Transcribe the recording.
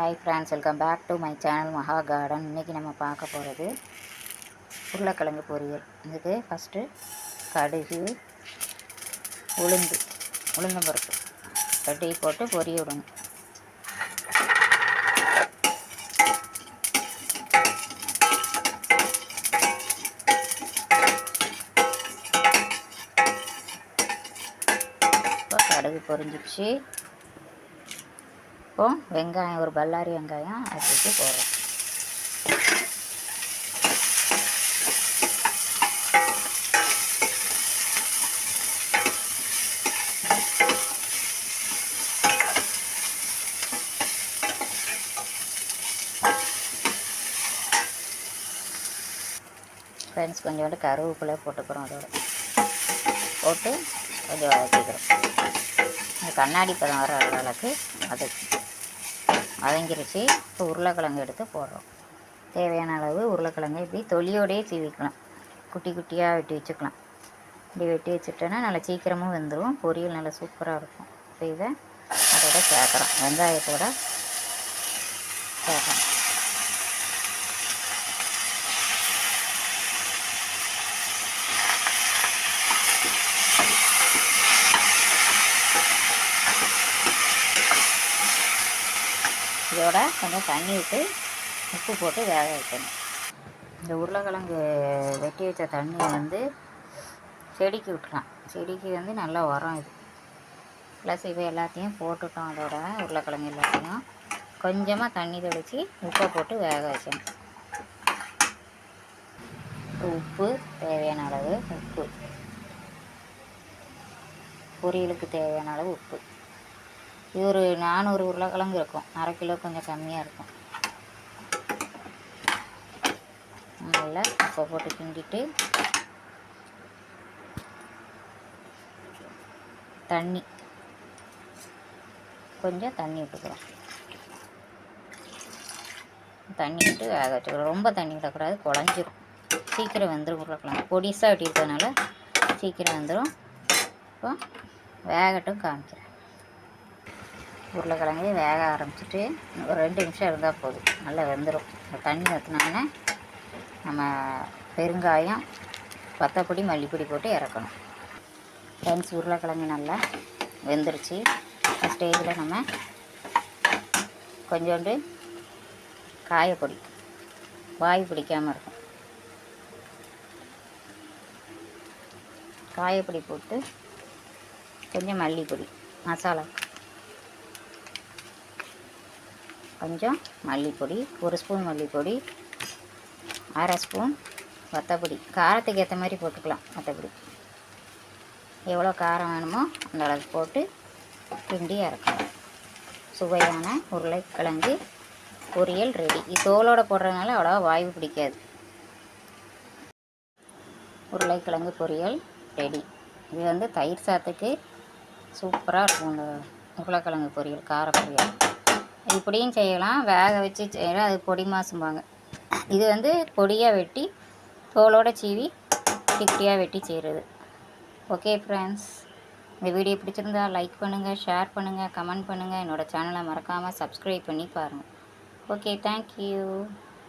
Hi friends welcome back to my channel Maha garden இன்றைக்கி நம்ம பார்க்க போகிறது உருளைக்கிழங்கு பொரியல். இதுக்கு ஃபஸ்ட்டு கடுகு உளுந்து உளுந்தம்பருப்பு கட்டி போட்டு பொரிய விடணும். இப்போ கடுகு பொரிஞ்சிடுச்சு. இப்போ வெங்காயம் ஒரு பல்லாரி வெங்காயம் அடிச்சு போடுறோம். ஃப்ரெண்ட்ஸ் கொஞ்சோண்டு கருவேப்பிலை போட்டுக்கிறோம் அதோட. போட்டு கொஞ்சம் வதக்கிக்கிறோம். இந்த கண்ணாடி பதம் வர அளவுக்கு அது வதங்கிருச்சு. இப்போ உருளைக்கிழங்கு எடுத்து போடுறோம். தேவையான அளவு உருளைக்கிழங்கு இப்படி தொலியோடையே சீவிக்கலாம். குட்டி குட்டியாக வெட்டி வச்சுக்கலாம். இப்படி வெட்டி வச்சுட்டோன்னா நல்லா சீக்கிரமும் வெந்துடும் பொரியல் நல்லா சூப்பராக இருக்கும். இப்போ இதை அதோட சேர்க்குறோம். வெங்காயத்தோட சேர்க்கணும் இதோட கொஞ்சம் தண்ணி விட்டு உப்பு போட்டு வேக வைக்கணும். இந்த உருளைக்கிழங்கு வெட்டி வச்ச தண்ணியை வந்து செடிக்கு விட்டுலாம் செடிக்கு வந்து நல்லா உரம் இது. ப்ளஸ் இப்போ எல்லாத்தையும் போட்டுட்டோம் அதோட உருளைக்கிழங்கு எல்லாத்தையும். கொஞ்சமாக தண்ணி தெளித்து உப்பை போட்டு வேக வைக்கணும். உப்பு தேவையான அளவு உப்பு. பொரியலுக்கு தேவையான அளவு உப்பு. இது ஒரு நானூறு உருளைக்கிழங்கு இருக்கும். அரை கிலோ கொஞ்சம் கம்மியாக இருக்கும். நல்லா உப்பை போட்டு கிண்டிட்டு தண்ணி கொஞ்சம் தண்ணி விட்டுக்கிறோம் தண்ணி விட்டு வேக வச்சுக்கிறோம் ரொம்ப தண்ணி விடக்கூடாது குழஞ்சிரும். சீக்கிரம் வந்துடும் உருளைக்கிழங்கு. பொடிசாக இருக்கிறதுனால சீக்கிரம் வந்துடும் இப்போ வேகட்டும் காமிக்கிறேன். உருளைக்கிழங்கையும் வேக ஆரம்பிச்சிட்டு ஒரு ரெண்டு நிமிஷம் இருந்தால் போதும். நல்லா வெந்துடும் தண்ணி ஊற்றினோன்னே நம்ம பெருங்காயம் பத்தப்பொடி மல்லிப்பொடி போட்டு இறக்கணும். ஃப்ரெண்ட்ஸ் உருளைக்கிழங்கு நல்லா வெந்துருச்சு. ஸ்டேஜில் நம்ம கொஞ்சோண்டு காயப்பொடி வாய் பிடிக்காமல் இருக்கும். காயப்பொடி போட்டு கொஞ்சம் மல்லிப்பொடி மசாலா கொஞ்சம் மல்லிப்பொடி ஒரு ஸ்பூன் மல்லிப்பொடி அரை ஸ்பூன் வத்தப்பொடி. காரத்துக்கு ஏற்ற மாதிரி போட்டுக்கலாம் வத்தப்பொடி. எவ்வளோ காரம் வேணுமோ அந்த அளவுக்கு போட்டு கிண்டி இறக்கணும் சுவையான உருளைக்கிழங்கு பொரியல் ரெடி இது தோலோடு போடுறதுனால அவ்வளோவா வாய்வு பிடிக்காது. உருளைக்கிழங்கு பொரியல் ரெடி இது வந்து தயிர் சாத்துக்கு சூப்பராக இருக்கும் இந்த உருளைக்கிழங்கு பொரியல் கார பொரியல். இப்படியும் செய்யலாம். வேக வச்சு செய்யலாம். அது பொடி மாசும்பாங்க. இது வந்து பொடியாக வெட்டி தோலோடு சீவி குட்டியாக வெட்டி செய்கிறது ஓகே ஃப்ரெண்ட்ஸ் இந்த வீடியோ பிடிச்சிருந்தா லைக் பண்ணுங்கள் ஷேர் பண்ணுங்கள் கமெண்ட் பண்ணுங்கள் என்னோடய சேனலை மறக்காமல் சப்ஸ்கிரைப் பண்ணி பாருங்கள் ஓகே தேங்க்யூ